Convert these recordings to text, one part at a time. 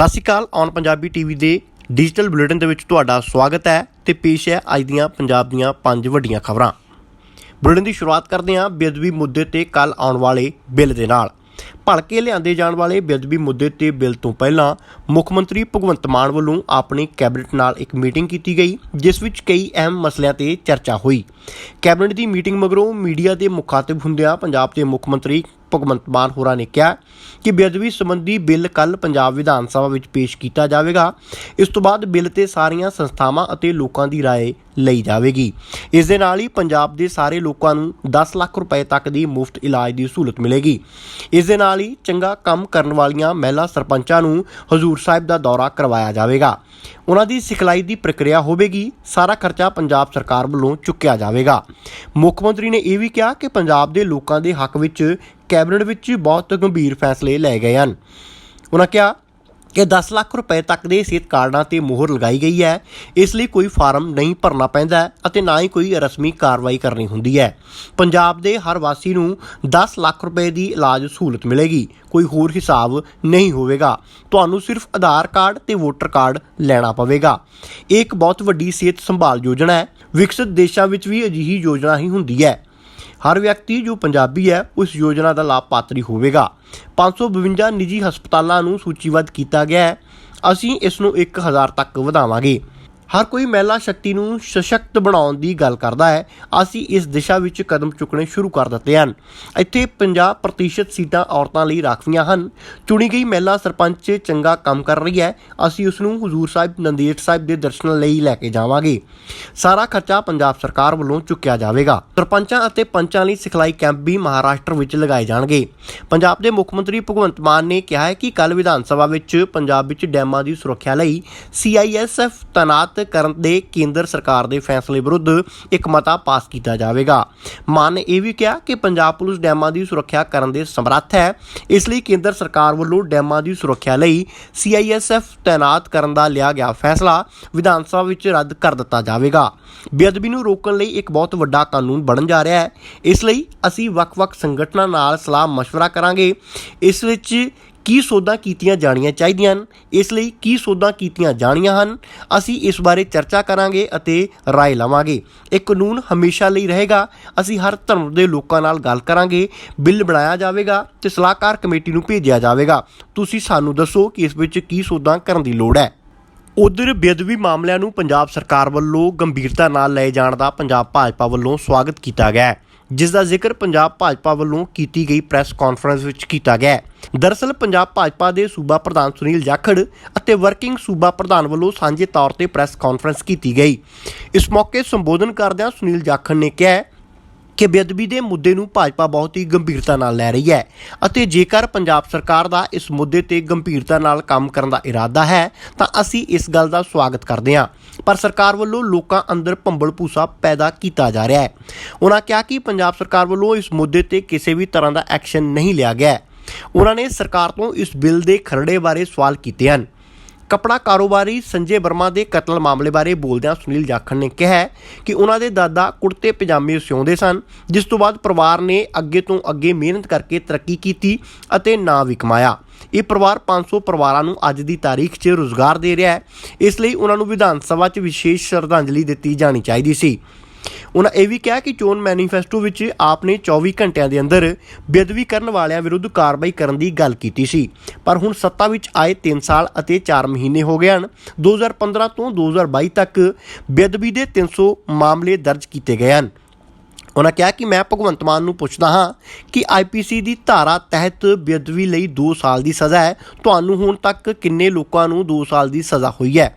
ਸਤਿ ਸ਼੍ਰੀ ਅਕਾਲ ਔਨ ਪੰਜਾਬੀ ਟੀਵੀ ਦੇ ਡਿਜੀਟਲ ਬੁਲੇਟਿਨ ਦੇ ਵਿੱਚ ਤੁਹਾਡਾ ਸਵਾਗਤ ਹੈ ਤੇ ਪੇਸ਼ ਹੈ ਅੱਜ ਦੀਆਂ ਪੰਜਾਬ ਦੀਆਂ ਪੰਜ ਵੱਡੀਆਂ ਖਬਰਾਂ। ਬੁਲੇਟਿਨ ਦੀ ਸ਼ੁਰੂਆਤ ਕਰਦੇ ਹਾਂ ਬੇਅਦਬੀ ਮੁੱਦੇ ਤੇ ਕੱਲ ਆਉਣ ਵਾਲੇ ਬਿੱਲ ਦੇ ਨਾਲ। ਭਲਕੇ ਲਿਆਂਦੇ ਜਾਣ ਵਾਲੇ ਬੇਅਦਬੀ ਮੁੱਦੇ ਤੇ ਬਿੱਲ ਤੋਂ ਪਹਿਲਾਂ ਮੁੱਖ ਮੰਤਰੀ ਭਗਵੰਤ ਮਾਨ ਵੱਲੋਂ ਆਪਣੀ ਕੈਬਨਿਟ ਨਾਲ ਇੱਕ ਮੀਟਿੰਗ ਕੀਤੀ ਗਈ, ਜਿਸ ਵਿੱਚ ਕਈ ਅਹਿਮ ਮਸਲਿਆਂ ਤੇ ਚਰਚਾ ਹੋਈ। ਕੈਬਨਿਟ ਦੀ ਮੀਟਿੰਗ ਮਗਰੋਂ ਮੀਡੀਆ ਦੇ ਮੁਖਾਤਿਬ ਹੁੰਦਿਆਂ ਪੰਜਾਬ ਦੇ ਮੁੱਖ ਮੰਤਰੀ ਭਗਵੰਤ ਮਾਨ ਹੋਰਾਂ ਨੇ ਕਿਹਾ ਕਿ ਬੇਅਦਬੀ ਸੰਬੰਧੀ ਬਿੱਲ ਕੱਲ ਪੰਜਾਬ ਵਿਧਾਨ ਸਭਾ ਵਿੱਚ ਪੇਸ਼ ਕੀਤਾ ਜਾਵੇਗਾ ਇਸ ਤੋਂ ਬਾਅਦ ਬਿੱਲ ਤੇ ਸਾਰੀਆਂ ਸੰਸਥਾਵਾਂ ਅਤੇ ਲੋਕਾਂ ਦੀ رائے ਲਈ ਜਾਵੇਗੀ ਇਸ ਦੇ ਨਾਲ ਹੀ ਪੰਜਾਬ ਦੇ ਸਾਰੇ ਲੋਕਾਂ ਨੂੰ 10 ਲੱਖ ਰੁਪਏ ਤੱਕ ਦੀ ਮੁਫਤ ਇਲਾਜ ਦੀ ਸਹੂਲਤ ਮਿਲੇਗੀ ਇਸ ਦੇ ਨਾਲ ਹੀ ਚੰਗਾ ਕੰਮ ਕਰਨ ਵਾਲੀਆਂ ਮਹਿਲਾ ਸਰਪੰਚਾਂ ਨੂੰ ਹਜ਼ੂਰ ਸਾਹਿਬ ਦਾ ਦੌਰਾ ਕਰਵਾਇਆ ਜਾਵੇਗਾ ਉਹਨਾਂ ਦੀ ਸਿਖਲਾਈ ਦੀ ਪ੍ਰਕਿਰਿਆ ਹੋਵੇਗੀ ਸਾਰਾ ਖਰਚਾ ਪੰਜਾਬ ਸਰਕਾਰ ਵੱਲੋਂ ਚੁੱਕਿਆ ਜਾਵੇਗਾ ਮੁੱਖ ਮੰਤਰੀ ਨੇ ਇਹ ਵੀ ਕਿਹਾ ਕਿ ਪੰਜਾਬ ਦੇ ਲੋਕਾਂ ਦੇ ਹੱਕ ਵਿੱਚ ਕੈਬਨਿਟ ਵਿੱਚ ਬਹੁਤ ਗੰਭੀਰ ਫੈਸਲੇ ਲਏ ਗਏ ਹਨ। ਉਹਨਾਂ ਕਿਹਾ ਕਿ 10 ਲੱਖ ਰੁਪਏ ਤੱਕ ਦੇ ਸਿਹਤ ਕਾਰਡਾਂ ਤੇ ਮੋਹਰ ਲਗਾਈ ਗਈ ਹੈ। ਇਸ ਲਈ ਕੋਈ ਫਾਰਮ ਨਹੀਂ ਭਰਨਾ ਪੈਂਦਾ ਅਤੇ ਨਾ ਹੀ ਕੋਈ ਰਸਮੀ ਕਾਰਵਾਈ ਕਰਨੀ ਹੁੰਦੀ ਹੈ। ਪੰਜਾਬ ਦੇ ਹਰ ਵਾਸੀ ਨੂੰ 10 ਲੱਖ ਰੁਪਏ ਦੀ ਇਲਾਜ ਸਹੂਲਤ ਮਿਲੇਗੀ। ਕੋਈ ਹੋਰ ਹਿਸਾਬ ਨਹੀਂ ਹੋਵੇਗਾ। ਤੁਹਾਨੂੰ ਸਿਰਫ ਆਧਾਰ ਕਾਰਡ ਤੇ ਵੋਟਰ ਕਾਰਡ ਲੈਣਾ ਪਵੇਗਾ। ਇਹ ਇੱਕ ਬਹੁਤ ਵੱਡੀ ਸਿਹਤ ਸੰਭਾਲ ਯੋਜਨਾ ਹੈ। ਵਿਕਸਿਤ ਦੇਸ਼ਾਂ ਵਿੱਚ ਵੀ ਅਜਿਹੀ ਯੋਜਨਾ ਹੀ ਹੁੰਦੀ ਹੈ। ਹਰ ਵਿਅਕਤੀ ਜੋ ਪੰਜਾਬੀ ਹੈ, ਉਸ ਯੋਜਨਾ ਦਾ ਲਾਭ ਪਾਤਰੀ ਹੋਵੇਗਾ 552 ਨਿੱਜੀ ਹਸਪਤਾਲਾਂ ਨੂੰ ਸੂਚੀਬੱਧ ਕੀਤਾ ਗਿਆ ਹੈ। ਅਸੀਂ ਇਸ ਨੂੰ 1000 ਤੱਕ ਵਧਾਵਾਂਗੇ। ਹਰ ਕੋਈ ਮਹਿਲਾ ਸ਼ਕਤੀ ਨੂੰ ਸਸ਼ਕਤ ਬਣਾਉਣ ਦੀ ਗੱਲ ਕਰਦਾ ਹੈ। ਅਸੀਂ ਇਸ ਦਿਸ਼ਾ ਵਿੱਚ ਕਦਮ ਚੁੱਕਣੇ ਸ਼ੁਰੂ ਕਰ ਦਿੱਤੇ ਹਨ। ਇੱਥੇ 50% ਸੀਟਾਂ ਔਰਤਾਂ ਲਈ ਰਾਖਵੀਆਂ ਹਨ। ਚੁਣੀ ਗਈ ਮਹਿਲਾ ਸਰਪੰਚ ਚੰਗਾ ਕੰਮ ਕਰ ਰਹੀ ਹੈ। ਅਸੀਂ ਉਸ ਨੂੰ ਹਜ਼ੂਰ ਸਾਹਿਬ, ਨੰਦੇੜ ਸਾਹਿਬ ਦੇ ਦਰਸ਼ਨਾਂ ਲਈ ਲੈ ਕੇ ਜਾਵਾਂਗੇ। ਸਾਰਾ ਖਰਚਾ ਪੰਜਾਬ ਸਰਕਾਰ ਵੱਲੋਂ ਚੁੱਕਿਆ ਜਾਵੇਗਾ। ਸਰਪੰਚਾਂ ਅਤੇ ਪੰਚਾਂ ਲਈ ਸਿਖਲਾਈ ਕੈਂਪ ਵੀ ਮਹਾਰਾਸ਼ਟਰ ਵਿੱਚ ਲਗਾਏ ਜਾਣਗੇ। ਪੰਜਾਬ ਦੇ ਮੁੱਖ ਮੰਤਰੀ ਭਗਵੰਤ ਮਾਨ ਨੇ ਕਿਹਾ ਹੈ ਕਿ ਕੱਲ ਵਿਧਾਨ ਸਭਾ ਵਿੱਚ ਪੰਜਾਬ ਵਿੱਚ ਡੈਮਾਂ ਦੀ ਸੁਰੱਖਿਆ ਲਈ ਸੀਆਈਐਸਐਫ ਤੈਨਾਤ ਕਰਨ ਦੇ ਕੇਂਦਰ ਸਰਕਾਰ ਦੇ ਫੈਸਲੇ ਵਿਰੁੱਧ ਇੱਕ ਮਤਾ ਪਾਸ ਕੀਤਾ ਜਾਵੇਗਾ ਮਾਨ ਨੇ ਇਹ ਵੀ ਕਿਹਾ ਕਿ ਪੰਜਾਬ ਪੁਲਿਸ ਡੈਮਾਂ ਦੀ ਸੁਰੱਖਿਆ ਕਰਨ ਦੇ ਸਮਰੱਥ ਹੈ ਇਸ ਲਈ ਕੇਂਦਰ ਸਰਕਾਰ ਵੱਲੋਂ ਡੈਮਾਂ ਦੀ ਸੁਰੱਖਿਆ ਲਈ ਸੀਆਈਐਸਐਫ ਤੈਨਾਤ ਕਰਨ ਦਾ ਲਿਆ ਗਿਆ ਫੈਸਲਾ ਵਿਧਾਨ ਸਭਾ ਵਿੱਚ ਰੱਦ ਕਰ ਦਿੱਤਾ ਜਾਵੇਗਾ ਬੇਅਦਬੀ ਨੂੰ ਰੋਕਣ ਲਈ ਇੱਕ ਬਹੁਤ ਵੱਡਾ ਕਾਨੂੰਨ ਬਣਨ ਜਾ ਰਿਹਾ ਹੈ ਇਸ ਲਈ ਅਸੀਂ ਵੱਖ-ਵੱਖ ਸੰਗਠਨਾਂ ਨਾਲ ਸਲਾਹ مشورہ ਕਰਾਂਗੇ ਇਸ ਵਿੱਚ ਕੀ ਸੋਧਾਂ ਕੀਤੀਆਂ ਜਾਣੀਆਂ ਚਾਹੀਦੀਆਂ ਹਨ ਇਸ ਲਈ ਕੀ ਸੋਧਾਂ ਕੀਤੀਆਂ ਜਾਣੀਆਂ ਹਨ ਅਸੀਂ ਇਸ ਬਾਰੇ ਚਰਚਾ ਕਰਾਂਗੇ ਅਤੇ رائے ਲਵਾਂਗੇ ਇਹ ਕਾਨੂੰਨ ਹਮੇਸ਼ਾ ਲਈ ਰਹੇਗਾ ਅਸੀਂ ਹਰ ਧਰਮ ਦੇ ਲੋਕਾਂ ਨਾਲ ਗੱਲ ਕਰਾਂਗੇ ਬਿੱਲ ਬਣਾਇਆ ਜਾਵੇਗਾ ਤੇ ਸਲਾਹਕਾਰ ਕਮੇਟੀ ਨੂੰ ਭੇਜਿਆ ਜਾਵੇਗਾ ਤੁਸੀਂ ਸਾਨੂੰ ਦੱਸੋ ਕਿ ਇਸ ਵਿੱਚ ਕੀ ਸੋਧਾਂ ਕਰਨ ਦੀ ਲੋੜ ਹੈ ਉਧਰ ਬੇਅਦਬੀ ਮਾਮਲਿਆਂ ਨੂੰ ਪੰਜਾਬ ਸਰਕਾਰ ਵੱਲੋਂ ਗੰਭੀਰਤਾ ਨਾਲ ਲਏ ਜਾਣ ਦਾ ਪੰਜਾਬ ਭਾਜਪਾ ਵੱਲੋਂ ਸਵਾਗਤ ਕੀਤਾ ਗਿਆ ਹੈ ਜਿਸ ਦਾ ਜ਼ਿਕਰ ਪੰਜਾਬ ਭਾਜਪਾ ਵੱਲੋਂ ਕੀਤੀ ਗਈ ਪ੍ਰੈਸ ਕਾਨਫਰੰਸ ਵਿੱਚ ਕੀਤਾ ਗਿਆ ਹੈ। ਦਰਅਸਲ, ਪੰਜਾਬ ਭਾਜਪਾ ਦੇ ਸੂਬਾ ਪ੍ਰਧਾਨ ਸੁਨੀਲ ਜਾਖੜ ਅਤੇ ਵਰਕਿੰਗ ਸੂਬਾ ਪ੍ਰਧਾਨ ਵੱਲੋਂ ਸਾਂਝੇ ਤੌਰ ਤੇ ਪ੍ਰੈਸ ਕਾਨਫਰੰਸ ਕੀਤੀ ਗਈ। ਇਸ ਮੌਕੇ ਸੰਬੋਧਨ ਕਰਦਿਆਂ ਸੁਨੀਲ ਜਾਖੜ ਨੇ ਕਿਹਾ ਕਿ ਬੇਅਦਬੀ ਦੇ ਮੁੱਦੇ ਨੂੰ ਭਾਜਪਾ ਬਹੁਤ ਹੀ ਗੰਭੀਰਤਾ ਨਾਲ ਲੈ ਰਹੀ ਹੈ ਅਤੇ ਜੇਕਰ ਪੰਜਾਬ ਸਰਕਾਰ ਦਾ ਇਸ ਮੁੱਦੇ ਤੇ ਗੰਭੀਰਤਾ ਨਾਲ ਕੰਮ ਕਰਨ ਦਾ ਇਰਾਦਾ ਹੈ, ਤਾਂ ਅਸੀਂ ਇਸ ਗੱਲ ਦਾ ਸਵਾਗਤ ਕਰਦੇ ਹਾਂ। ਪਰ ਸਰਕਾਰ ਵੱਲੋਂ ਲੋਕਾਂ ਅੰਦਰ ਭੰਬਲ ਭੂਸਾ ਪੈਦਾ ਕੀਤਾ ਜਾ ਰਿਹਾ ਹੈ। ਉਹਨਾਂ ਕਿਹਾ ਕਿ ਪੰਜਾਬ ਸਰਕਾਰ ਵੱਲੋਂ ਇਸ ਮੁੱਦੇ ਤੇ ਕਿਸੇ ਵੀ ਤਰ੍ਹਾਂ ਦਾ ਐਕਸ਼ਨ ਨਹੀਂ ਲਿਆ ਗਿਆ ਉਹਨਾਂ ਨੇ ਸਰਕਾਰ ਤੋਂ ਇਸ ਬਿੱਲ ਦੇ ਖਰੜੇ ਬਾਰੇ ਸਵਾਲ ਕੀਤੇ ਹਨ। ਕਪੜਾ ਕਾਰੋਬਾਰੀ ਸੰਜੇ ਵਰਮਾ ਦੇ ਕਤਲ ਮਾਮਲੇ ਬਾਰੇ ਬੋਲਦਿਆਂ ਸੁਨੀਲ ਜਾਖੜ ਨੇ ਕਿਹਾ ਕਿ ਉਹਨਾਂ ਦੇ ਦਾਦਾ ਕੁੜਤੇ ਪਜਾਮੇ ਸਿਉਂਦੇ ਸਨ, ਜਿਸ ਤੋਂ ਬਾਅਦ ਪਰਿਵਾਰ ਨੇ ਅੱਗੇ ਤੋਂ ਅੱਗੇ ਮਿਹਨਤ ਕਰਕੇ ਤਰੱਕੀ ਕੀਤੀ ਅਤੇ ਨਾਂ ਵੀ ਕਮਾਇਆ। ਇਹ ਪਰਿਵਾਰ 500 ਪਰਿਵਾਰਾਂ ਨੂੰ ਅੱਜ ਦੀ ਤਾਰੀਖ 'ਚ ਰੋਜ਼ਗਾਰ ਦੇ ਰਿਹਾ ਹੈ। ਇਸ ਲਈ ਉਹਨਾਂ ਨੂੰ ਵਿਧਾਨ ਸਭਾ 'ਚ ਵਿਸ਼ੇਸ਼ ਸ਼ਰਧਾਂਜਲੀ ਦਿੱਤੀ ਜਾਣੀ ਚਾਹੀਦੀ ਸੀ। ਉਹਨਾਂ ਇਹ ਵੀ ਕਿਹਾ ਕਿ ਚੋਣ ਮੈਨੀਫੈਸਟੋ ਵਿੱਚ ਆਪ ਨੇ 24 ਘੰਟਿਆਂ ਦੇ ਅੰਦਰ ਬੇਅਦਬੀ ਕਰਨ ਵਾਲਿਆਂ ਵਿਰੁੱਧ ਕਾਰਵਾਈ ਕਰਨ ਦੀ ਗੱਲ ਕੀਤੀ ਸੀ। ਪਰ ਹੁਣ ਸੱਤਾ ਵਿੱਚ ਆਏ 3 ਸਾਲ ਅਤੇ 4 ਮਹੀਨੇ ਹੋ ਗਏ ਹਨ। 2015 ਤੋਂ 2022 ਤੱਕ ਬੇਅਦਬੀ ਦੇ 300 ਮਾਮਲੇ ਦਰਜ ਕੀਤੇ ਗਏ ਹਨ। ਉਹਨਾਂ ਕਿਹਾ ਕਿ ਮੈਂ ਭਗਵੰਤ ਮਾਨ ਨੂੰ ਪੁੱਛਦਾ ਹਾਂ ਕਿ ਆਈਪੀਸੀ ਦੀ ਧਾਰਾ ਤਹਿਤ ਬੇਅਦਬੀ ਲਈ 2 ਸਾਲ ਦੀ ਸਜ਼ਾ ਹੈ। ਤੁਹਾਨੂੰ ਹੁਣ ਤੱਕ ਕਿੰਨੇ ਲੋਕਾਂ ਨੂੰ 2 ਸਾਲ ਦੀ ਸਜ਼ਾ ਹੋਈ ਹੈ?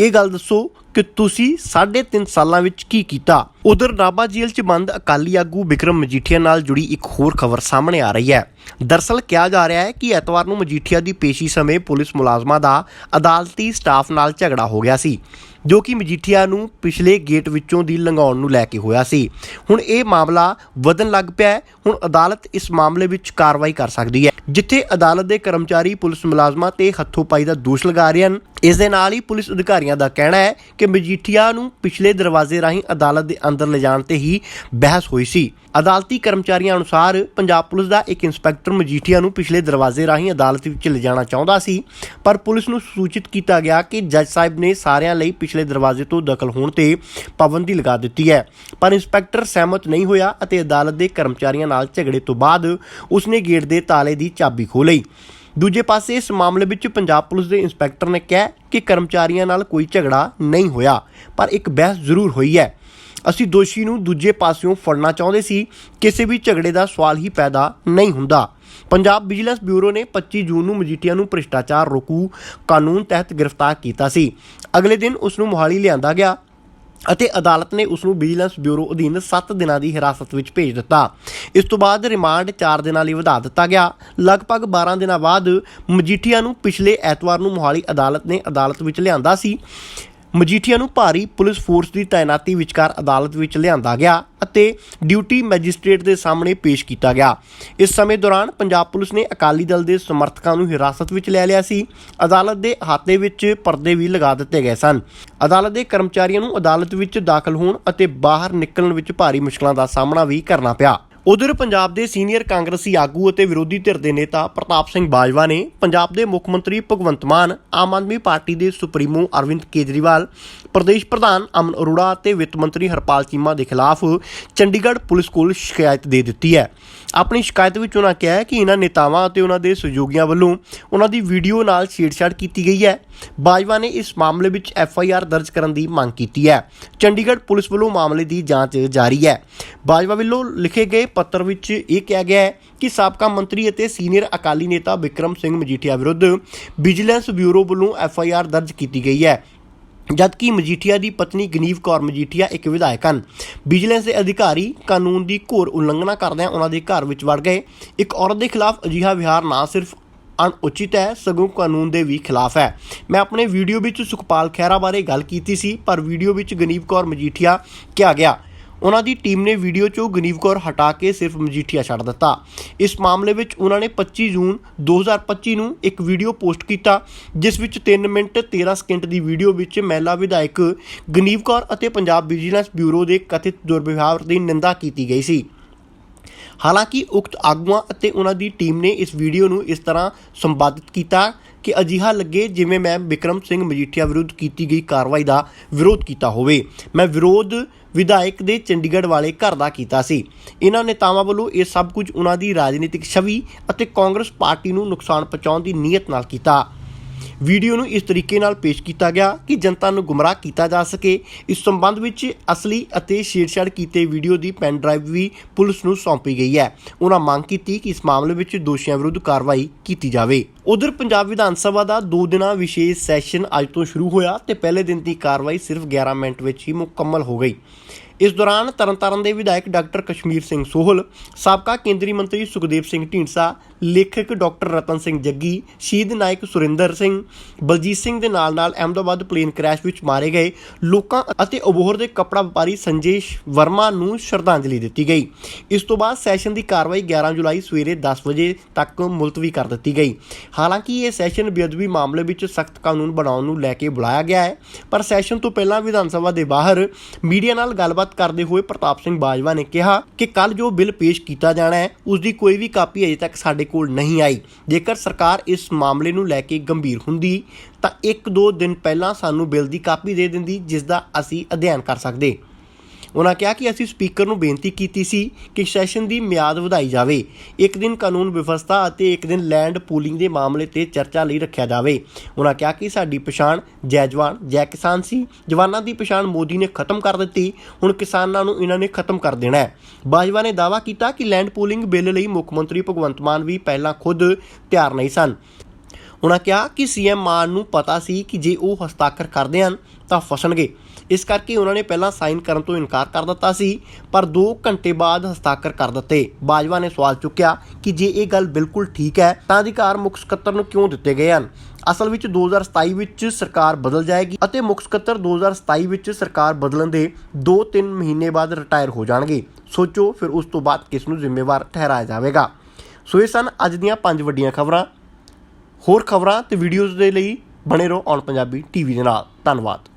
ਇਹ ਗੱਲ ਦੱਸੋ ਕਿ ਤੁਸੀਂ 3.5 ਸਾਲਾਂ ਵਿੱਚ ਕੀ ਕੀਤਾ? ਉਧਰ ਨਾਭਾ ਜੇਲ੍ਹ 'ਚ ਬੰਦ ਅਕਾਲੀ ਆਗੂ ਵਿਕਰਮ ਮਜੀਠੀਆ ਨਾਲ ਜੁੜੀ ਇੱਕ ਹੋਰ ਖਬਰ ਸਾਹਮਣੇ ਆ ਰਹੀ ਹੈ। ਦਰਸਲ ਕਿਹਾ ਜਾ ਰਿਹਾ ਹੈ ਕਿ ਐਤਵਾਰ ਨੂੰ ਮਜੀਠੀਆ ਦੀ ਪੇਸ਼ੀ ਸਮੇਂ ਪੁਲਿਸ ਮੁਲਾਜ਼ਮਾਂ ਦਾ ਅਦਾਲਤੀ ਸਟਾਫ ਨਾਲ ਝਗੜਾ ਹੋ ਗਿਆ ਸੀ, ਜੋ ਕਿ ਮਜੀਠੀਆ ਨੂੰ ਪਿਛਲੇ ਗੇਟ ਵਿੱਚੋਂ ਦੀ ਲੰਘਾਉਣ ਨੂੰ ਲੈ ਕੇ ਹੋਇਆ ਸੀ। ਹੁਣ ਇਹ ਮਾਮਲਾ ਵਧਣ ਲੱਗ ਪਿਆ ਹੈ। ਹੁਣ ਅਦਾਲਤ ਇਸ ਮਾਮਲੇ ਵਿੱਚ ਕਾਰਵਾਈ ਕਰ ਸਕਦੀ ਹੈ, ਜਿੱਥੇ ਅਦਾਲਤ ਦੇ ਕਰਮਚਾਰੀ ਪੁਲਿਸ ਮੁਲਾਜ਼ਮਾਂ ਤੇ ਹੱਥੋਂਪਾਈ ਦਾ ਦੋਸ਼ ਲਗਾ ਰਹੇ ਹਨ। ਇਸ ਦੇ ਨਾਲ ਹੀ ਪੁਲਿਸ ਅਧਿਕਾਰੀਆਂ ਦਾ ਕਹਿਣਾ ਹੈ ਕਿ ਮਜੀਠੀਆ ਨੂੰ ਪਿਛਲੇ ਦਰਵਾਜ਼ੇ ਰਾਹੀਂ ਅਦਾਲਤ ਦੇ ਅੰਦਰ ਲਿਜਾਣ ਤੇ ਹੀ ਬਹਿਸ ਹੋਈ ਸੀ। ਅਦਾਲਤੀ ਕਰਮਚਾਰੀਆਂ ਅਨੁਸਾਰ ਪੰਜਾਬ ਪੁਲਿਸ ਦਾ ਇੱਕ ਇੰਸਪੈਕਟਰ ਮਜੀਠੀਆ ਨੂੰ ਪਿਛਲੇ ਦਰਵਾਜ਼ੇ ਰਾਹੀਂ ਅਦਾਲਤ ਵਿੱਚ ਲਿਜਾਣਾ ਚਾਹੁੰਦਾ ਸੀ, ਪਰ ਪੁਲਿਸ ਨੂੰ ਸੂਚਿਤ ਕੀਤਾ ਗਿਆ ਕਿ ਜੱਜ ਸਾਹਿਬ ਨੇ ਸਾਰਿਆਂ ਲਈ ਪਿਛਲੇ ਦਰਵਾਜ਼ੇ ਤੋਂ ਦਖਲ ਹੋਣ ਤੇ ਪਾਬੰਦੀ ਲਗਾ ਦਿੱਤੀ ਹੈ। ਪਰ ਇੰਸਪੈਕਟਰ ਸਹਿਮਤ ਨਹੀਂ ਹੋਇਆ ਅਤੇ ਅਦਾਲਤ ਦੇ ਕਰਮਚਾਰੀਆਂ ਨਾਲ ਝਗੜੇ ਤੋਂ ਬਾਅਦ ਉਸਨੇ ਗੇਟ ਦੇ ਤਾਲੇ ਦੀ ਚਾਬੀ ਖੋਹ ਲਈ। ਦੂਜੇ ਪਾਸੇ ਇਸ ਮਾਮਲੇ ਵਿੱਚ ਪੰਜਾਬ ਪੁਲਿਸ ਦੇ ਇੰਸਪੈਕਟਰ ਨੇ ਕਿਹਾ ਕਿ ਕਰਮਚਾਰੀਆਂ ਨਾਲ ਕੋਈ ਝਗੜਾ ਨਹੀਂ ਹੋਇਆ, ਪਰ ਇੱਕ ਬਹਿਸ ਜ਼ਰੂਰ ਹੋਈ ਹੈ। ਅਸੀਂ ਦੋਸ਼ੀ ਨੂੰ ਦੂਜੇ ਪਾਸਿਓਂ ਫੜਨਾ ਚਾਹੁੰਦੇ ਸੀ, ਕਿਸੇ ਵੀ ਝਗੜੇ ਦਾ ਸਵਾਲ ਹੀ ਪੈਦਾ ਨਹੀਂ ਹੁੰਦਾ। ਪੰਜਾਬ ਵਿਜੀਲੈਂਸ ਬਿਊਰੋ ਨੇ 25 ਜੂਨ ਨੂੰ ਮਜੀਠੀਆ ਨੂੰ ਭ੍ਰਿਸ਼ਟਾਚਾਰ ਰੋਕੂ ਕਾਨੂੰਨ ਤਹਿਤ ਗ੍ਰਿਫਤਾਰ ਕੀਤਾ ਸੀ। ਅਗਲੇ ਦਿਨ ਉਸ ਨੂੰ ਮੋਹਾਲੀ ਲਿਆਂਦਾ ਗਿਆ ਅਤੇ ਅਦਾਲਤ ਨੇ ਉਸ ਨੂੰ ਵਿਜੀਲੈਂਸ ਬਿਊਰੋ ਅਧੀਨ 7 ਦਿਨਾਂ ਦੀ ਹਿਰਾਸਤ ਵਿੱਚ ਭੇਜ ਦਿੱਤਾ। ਇਸ ਤੋਂ ਬਾਅਦ ਰਿਮਾਂਡ 4 ਦਿਨਾਂ ਲਈ ਵਧਾ ਦਿੱਤਾ ਗਿਆ। ਲਗਭਗ 12 ਦਿਨਾਂ ਬਾਅਦ ਮਜੀਠੀਆ ਨੂੰ ਪਿਛਲੇ ਐਤਵਾਰ ਨੂੰ ਮੋਹਾਲੀ ਅਦਾਲਤ ਨੇ ਅਦਾਲਤ ਵਿੱਚ ਲਿਆਂਦਾ ਸੀ। ਮਜੀਠੀਆ ਨੂੰ ਭਾਰੀ ਪੁਲਿਸ ਫੋਰਸ ਦੀ ਤਾਇਨਾਤੀ ਵਿਚਕਾਰ ਅਦਾਲਤ ਵਿੱਚ ਲਿਆਂਦਾ ਗਿਆ ਅਤੇ ਡਿਊਟੀ ਮੈਜਿਸਟ੍ਰੇਟ ਦੇ ਸਾਹਮਣੇ ਪੇਸ਼ ਕੀਤਾ ਗਿਆ। ਇਸ ਸਮੇਂ ਦੌਰਾਨ ਪੰਜਾਬ ਪੁਲਿਸ ਨੇ ਅਕਾਲੀ ਦਲ ਦੇ ਸਮਰਥਕਾਂ ਨੂੰ ਹਿਰਾਸਤ ਵਿੱਚ ਲੈ ਲਿਆ ਸੀ। ਅਦਾਲਤ ਦੇ ਹਾਤੇ ਵਿੱਚ ਪਰਦੇ ਵੀ ਲਗਾ ਦਿੱਤੇ ਗਏ ਸਨ। ਅਦਾਲਤ ਦੇ ਕਰਮਚਾਰੀਆਂ ਨੂੰ ਅਦਾਲਤ ਵਿੱਚ ਦਾਖਲ ਹੋਣ ਅਤੇ ਬਾਹਰ ਨਿਕਲਣ ਵਿੱਚ ਭਾਰੀ ਮੁਸ਼ਕਲਾਂ ਦਾ ਸਾਹਮਣਾ ਵੀ ਕਰਨਾ ਪਿਆ। ਉਧਰ ਪੰਜਾਬ ਦੇ ਸੀਨੀਅਰ ਕਾਂਗਰਸੀ ਆਗੂ ਅਤੇ ਵਿਰੋਧੀ ਧਿਰ ਦੇ ਨੇਤਾ ਪ੍ਰਤਾਪ ਸਿੰਘ ਬਾਜਵਾ ਨੇ ਪੰਜਾਬ ਦੇ ਮੁੱਖ ਮੰਤਰੀ ਭਗਵੰਤ ਮਾਨ, ਆਮ ਆਦਮੀ ਪਾਰਟੀ ਦੇ ਸੁਪਰੀਮੋ ਅਰਵਿੰਦ ਕੇਜਰੀਵਾਲ, ਪ੍ਰਦੇਸ਼ ਪ੍ਰਧਾਨ ਅਮਨ ਅਰੋੜਾ ਅਤੇ ਵਿੱਤ ਮੰਤਰੀ ਹਰਪਾਲ ਚੀਮਾ ਦੇ ਖਿਲਾਫ ਚੰਡੀਗੜ੍ਹ ਪੁਲਿਸ ਕੋਲ ਸ਼ਿਕਾਇਤ ਦੇ ਦਿੱਤੀ ਹੈ। ਆਪਣੀ ਸ਼ਿਕਾਇਤ ਵਿੱਚ ਉਹਨਾਂ ਕਿਹਾ ਹੈ ਕਿ ਇਹਨਾਂ ਨੇਤਾਵਾਂ ਅਤੇ ਉਹਨਾਂ ਦੇ ਸਹਿਯੋਗੀਆਂ ਵੱਲੋਂ ਉਹਨਾਂ ਦੀ ਵੀਡੀਓ ਨਾਲ ਛੇੜਛਾੜ ਕੀਤੀ ਗਈ ਹੈ। ਬਾਜਵਾ ਨੇ ਇਸ ਮਾਮਲੇ ਵਿੱਚ ਐਫ ਆਈ ਆਰ ਦਰਜ ਕਰਨ ਦੀ ਮੰਗ ਕੀਤੀ ਹੈ। ਚੰਡੀਗੜ੍ਹ ਪੁਲਿਸ ਵੱਲੋਂ ਮਾਮਲੇ ਦੀ ਜਾਂਚ ਜਾਰੀ ਹੈ। ਬਾਜਵਾ ਵੱਲੋਂ ਲਿਖੇ ਗਏ ਪੱਤਰ ਵਿੱਚ ਇਹ ਕਿਹਾ ਗਿਆ ਹੈ ਕਿ ਸਾਬਕਾ ਮੰਤਰੀ ਅਤੇ ਸੀਨੀਅਰ ਅਕਾਲੀ ਨੇਤਾ ਵਿਕਰਮ ਸਿੰਘ ਮਜੀਠੀਆ ਵਿਰੁੱਧ ਵਿਜੀਲੈਂਸ ਬਿਊਰੋ ਵੱਲੋਂ ਐਫ ਆਈ ਆਰ ਦਰਜ ਕੀਤੀ ਗਈ ਹੈ। ਜਦਕਿ ਮਜੀਠੀਆ ਦੀ ਪਤਨੀ ਗਨੀਵ ਕੌਰ ਮਜੀਠੀਆ ਇੱਕ ਵਿਧਾਇਕ ਹਨ। ਵਿਜੀਲੈਂਸ ਦੇ ਅਧਿਕਾਰੀ ਕਾਨੂੰਨ ਦੀ ਘੋਰ ਉਲੰਘਣਾ ਕਰਦਿਆਂ ਉਹਨਾਂ ਦੇ ਘਰ ਵਿੱਚ ਵੜ ਗਏ। ਇੱਕ ਔਰਤ ਦੇ ਖਿਲਾਫ ਅਜਿਹਾ ਵਿਹਾਰ ਨਾ ਸਿਰਫ ਅਣਉਚਿਤ ਹੈ, ਸਗੋਂ ਕਾਨੂੰਨ ਦੇ ਵੀ ਖਿਲਾਫ ਹੈ। ਮੈਂ ਆਪਣੇ ਵੀਡੀਓ ਵਿੱਚ ਸੁਖਪਾਲ ਖਹਿਰਾ ਬਾਰੇ ਗੱਲ ਕੀਤੀ ਸੀ, ਪਰ ਵੀਡੀਓ ਵਿੱਚ ਗਨੀਵ ਕੌਰ ਮਜੀਠੀਆ ਕਿਹਾ ਗਿਆ ਉਹਨਾਂ ਦੀ ਟੀਮ ਨੇ ਵੀਡੀਓ 'ਚੋਂ ਗਨੀਵ ਕੌਰ ਹਟਾ ਕੇ ਸਿਰਫ ਮਜੀਠੀਆ ਛੱਡ ਦਿੱਤਾ। ਇਸ ਮਾਮਲੇ ਵਿੱਚ ਉਹਨਾਂ ਨੇ 25 ਜੂਨ 2025 ਨੂੰ ਇੱਕ ਵੀਡੀਓ ਪੋਸਟ ਕੀਤਾ, ਜਿਸ ਵਿੱਚ 3 ਮਿੰਟ 13 ਸਕਿੰਟ ਦੀ ਵੀਡੀਓ ਵਿੱਚ ਮਹਿਲਾ ਵਿਧਾਇਕ ਗਨੀਵ ਕੌਰ ਅਤੇ ਪੰਜਾਬ ਵਿਜੀਲੈਂਸ ਬਿਊਰੋ ਦੇ ਕਥਿਤ ਦੁਰਵਿਵਹਾਰ ਦੀ ਨਿੰਦਾ ਕੀਤੀ ਗਈ ਸੀ। ਹਾਲਾਂਕਿ ਉਕਤ ਆਗੂਆਂ ਅਤੇ ਉਹਨਾਂ ਦੀ ਟੀਮ ਨੇ ਇਸ ਵੀਡੀਓ ਨੂੰ ਇਸ ਤਰ੍ਹਾਂ ਸੰਪਾਦਿਤ ਕੀਤਾ ਕਿ ਅਜਿਹਾ ਲੱਗੇ ਜਿਵੇਂ ਮੈਂ ਵਿਕਰਮ ਸਿੰਘ ਮਜੀਠੀਆ ਵਿਰੁੱਧ ਕੀਤੀ ਗਈ ਕਾਰਵਾਈ ਦਾ ਵਿਰੋਧ ਕੀਤਾ ਹੋਵੇ। ਮੈਂ ਵਿਰੋਧ ਵਿਧਾਇਕ ਦੇ ਚੰਡੀਗੜ੍ਹ ਵਾਲੇ ਘਰ ਦਾ ਕੀਤਾ ਸੀ। ਇਹਨਾਂ ਨੇਤਾਵਾਂ ਵੱਲੋਂ ਇਹ ਸਭ ਕੁਝ ਉਹਨਾਂ ਦੀ ਰਾਜਨੀਤਿਕ ਛਵੀ ਅਤੇ ਕਾਂਗਰਸ ਪਾਰਟੀ ਨੂੰ ਨੁਕਸਾਨ ਪਹੁੰਚਾਉਣ ਦੀ ਨੀਅਤ ਨਾਲ ਕੀਤਾ। ਵੀਡੀਓ ਨੂੰ ਇਸ ਤਰੀਕੇ ਨਾਲ ਪੇਸ਼ ਕੀਤਾ ਗਿਆ ਕਿ ਜਨਤਾ ਨੂੰ ਗੁੰਮਰਾਹ ਕੀਤਾ ਜਾ ਸਕੇ। ਇਸ ਸੰਬੰਧ ਵਿੱਚ ਅਸਲੀ ਅਤੇ ਛੇੜਛਾੜ ਕੀਤੇ ਵੀਡੀਓ ਦੀ ਪੈਨ ਡਰਾਈਵ ਵੀ ਪੁਲਿਸ ਨੂੰ ਸੌਂਪੀ ਗਈ ਹੈ। ਉਹਨਾਂ ਮੰਗ ਕੀਤੀ ਕਿ ਇਸ ਮਾਮਲੇ ਵਿੱਚ ਦੋਸ਼ੀਆਂ ਵਿਰੁੱਧ ਕਾਰਵਾਈ ਕੀਤੀ ਜਾਵੇ। ਉਧਰ ਪੰਜਾਬ ਵਿਧਾਨ ਸਭਾ ਦਾ 2 ਦਿਨਾਂ ਵਿਸ਼ੇਸ਼ ਸੈਸ਼ਨ ਅੱਜ ਤੋਂ ਸ਼ੁਰੂ ਹੋਇਆ ਤੇ ਪਹਿਲੇ ਦਿਨ ਦੀ ਕਾਰਵਾਈ ਸਿਰਫ 11 ਮਿੰਟ ਵਿੱਚ ਹੀ ਮੁਕੰਮਲ ਹੋ ਗਈ। ਇਸ ਦੌਰਾਨ ਤਰਨਤਾਰਨ ਦੇ ਵਿਧਾਇਕ ਡਾਕਟਰ ਕਸ਼ਮੀਰ ਸਿੰਘ ਸੋਹਲ, ਸਾਬਕਾ ਕੇਂਦਰੀ ਮੰਤਰੀ ਸੁਖਦੇਵ ਸਿੰਘ ਢੀਂਡਸਾ ਲੇਖਕ ਡਾਕਟਰ ਰਤਨ ਸਿੰਘ ਜੱਗੀ, ਸ਼ਹੀਦ ਨਾਇਕ ਸੁਰਿੰਦਰ ਸਿੰਘ, ਬਲਜੀਤ ਸਿੰਘ ਦੇ ਨਾਲ-ਨਾਲ ਅਹਿਮਦਾਬਾਦ ਪਲੇਨ ਕ੍ਰੈਸ਼ ਵਿੱਚ ਮਾਰੇ ਗਏ ਲੋਕਾਂ ਅਤੇ ਅਬੋਹਰ ਦੇ ਕੱਪੜਾ ਵਪਾਰੀ ਸੰਜੇਸ਼ ਵਰਮਾ ਨੂੰ ਸ਼ਰਧਾਂਜਲੀ ਦਿੱਤੀ ਗਈ। ਇਸ ਤੋਂ ਬਾਅਦ ਸੈਸ਼ਨ ਦੀ ਕਾਰਵਾਈ 11 ਜੁਲਾਈ ਸਵੇਰੇ 10 ਵਜੇ ਤੱਕ ਮੁਲਤਵੀ ਕਰ ਦਿੱਤੀ ਗਈ। ਹਾਲਾਂਕਿ ਇਹ ਸੈਸ਼ਨ ਬੇਅਦਬੀ ਮਾਮਲੇ ਵਿੱਚ ਸਖਤ ਕਾਨੂੰਨ ਬਣਾਉਣ ਨੂੰ ਲੈ ਕੇ ਬੁਲਾਇਆ ਗਿਆ ਹੈ, ਪਰ ਸੈਸ਼ਨ ਤੋਂ ਪਹਿਲਾਂ ਵਿਧਾਨ ਸਭਾ ਦੇ ਬਾਹਰ ਮੀਡੀਆ ਨਾਲ ਗੱਲਬਾਤ ਕਰਦੇ ਹੋਏ ਪ੍ਰਤਾਪ ਸਿੰਘ ਬਾਜਵਾ ਨੇ ਕਿਹਾ ਕਿ ਕੱਲ ਜੋ ਬਿੱਲ ਪੇਸ਼ ਕੀਤਾ ਜਾਣਾ ਹੈ ਉਸ ਦੀ ਕੋਈ ਵੀ ਕਾਪੀ ਅਜੇ ਤੱਕ ਸਾਡੇ ਕੋਲ ਨਹੀਂ ਆਈ। ਜੇਕਰ ਸਰਕਾਰ ਇਸ ਮਾਮਲੇ ਨੂੰ ਲੈ ਕੇ ਗੰਭੀਰ ਹੁੰਦੀ, ਤਾਂ ਇੱਕ ਦੋ ਦਿਨ ਪਹਿਲਾਂ ਸਾਨੂੰ ਬਿੱਲ ਦੀ ਕਾਪੀ ਦੇ ਦਿੰਦੀ, ਜਿਸ ਦਾ ਅਸੀਂ ਅਧਿਐਨ ਕਰ ਸਕਦੇ। ਉਹਨਾਂ ਕਿਹਾ ਕਿ ਅਸੀਂ ਸਪੀਕਰ ਨੂੰ ਬੇਨਤੀ ਕੀਤੀ ਸੀ ਕਿ ਸੈਸ਼ਨ ਦੀ ਮਿਆਦ ਵਧਾਈ ਜਾਵੇ। ਇੱਕ ਦਿਨ ਕਾਨੂੰਨ ਵਿਵਸਥਾ ਅਤੇ ਇੱਕ ਦਿਨ ਲੈਂਡ ਪੂਲਿੰਗ ਦੇ ਮਾਮਲੇ ਤੇ ਚਰਚਾ ਲਈ ਰੱਖਿਆ ਜਾਵੇ। ਉਹਨਾਂ ਕਿਹਾ ਕਿ ਸਾਡੀ ਪਛਾਣ ਜੈ ਜਵਾਨ, ਜੈ ਕਿਸਾਨ ਸੀ। ਜਵਾਨਾਂ ਦੀ ਪਛਾਣ ਮੋਦੀ ਨੇ ਖਤਮ ਕਰ ਦਿੱਤੀ। ਹੁਣ ਕਿਸਾਨਾਂ ਨੂੰ ਇਹਨਾਂ ਨੇ ਖਤਮ ਕਰ ਦੇਣਾ ਹੈ। ਬਾਜਵਾ ਨੇ ਦਾਅਵਾ ਕੀਤਾ ਕਿ ਲੈਂਡ ਪੂਲਿੰਗ ਬਿੱਲ ਲਈ ਮੁੱਖ ਮੰਤਰੀ ਭਗਵੰਤ ਮਾਨ ਵੀ ਪਹਿਲਾਂ ਖੁਦ ਤਿਆਰ ਨਹੀਂ ਸਨ। ਉਹਨਾਂ ਕਿਹਾ ਕਿ ਸੀਐਮ ਮਾਨ ਨੂੰ ਪਤਾ ਸੀ ਕਿ ਜੇ ਉਹ ਹਸਤਾਖਰ ਕਰਦੇ ਹਨ, ਤਾਂ ਫਸਣਗੇ। ਇਸ ਕਰਕੇ ਉਹਨਾਂ ਨੇ ਪਹਿਲਾਂ ਸਾਈਨ ਕਰਨ ਤੋਂ ਇਨਕਾਰ ਕਰ ਦਿੱਤਾ ਸੀ, ਪਰ 2 ਘੰਟੇ ਬਾਅਦ ਹਸਤਾਖਰ ਕਰ ਦਿੱਤੇ। ਬਾਜਵਾ ਨੇ ਸਵਾਲ ਚੁੱਕਿਆ ਕਿ ਜੇ ਇਹ ਗੱਲ ਬਿਲਕੁਲ ਠੀਕ ਹੈ, ਤਾਂ ਅਧਿਕਾਰ ਮੁੱਖ ਸਕੱਤਰ ਨੂੰ ਕਿਉਂ ਦਿੱਤੇ ਗਏ ਹਨ? ਅਸਲ ਵਿੱਚ 2027 ਵਿੱਚ ਸਰਕਾਰ ਬਦਲ ਜਾਏਗੀ ਅਤੇ ਮੁੱਖ ਸਕੱਤਰ 2027 ਵਿੱਚ ਸਰਕਾਰ ਬਦਲਣ ਦੇ 2-3 ਮਹੀਨੇ ਬਾਅਦ ਰਿਟਾਇਰ ਹੋ ਜਾਣਗੇ। ਸੋਚੋ ਫਿਰ ਉਸ ਤੋਂ ਬਾਅਦ ਕਿਸ ਨੂੰ ਜ਼ਿੰਮੇਵਾਰ ਠਹਿਰਾਇਆ ਜਾਵੇਗਾ। ਸੋ ਇਹ ਸਨ ਅੱਜ ਦੀਆਂ ਪੰਜ ਵੱਡੀਆਂ ਖਬਰਾਂ। ਹੋਰ ਖਬਰਾਂ ਤੇ ਵੀਡੀਓਜ਼ ਦੇ ਲਈ ਬਣੇ ਰਹੋ ਔਨ ਪੰਜਾਬੀ ਟੀਵੀ ਦੇ ਨਾਲ। ਧੰਨਵਾਦ।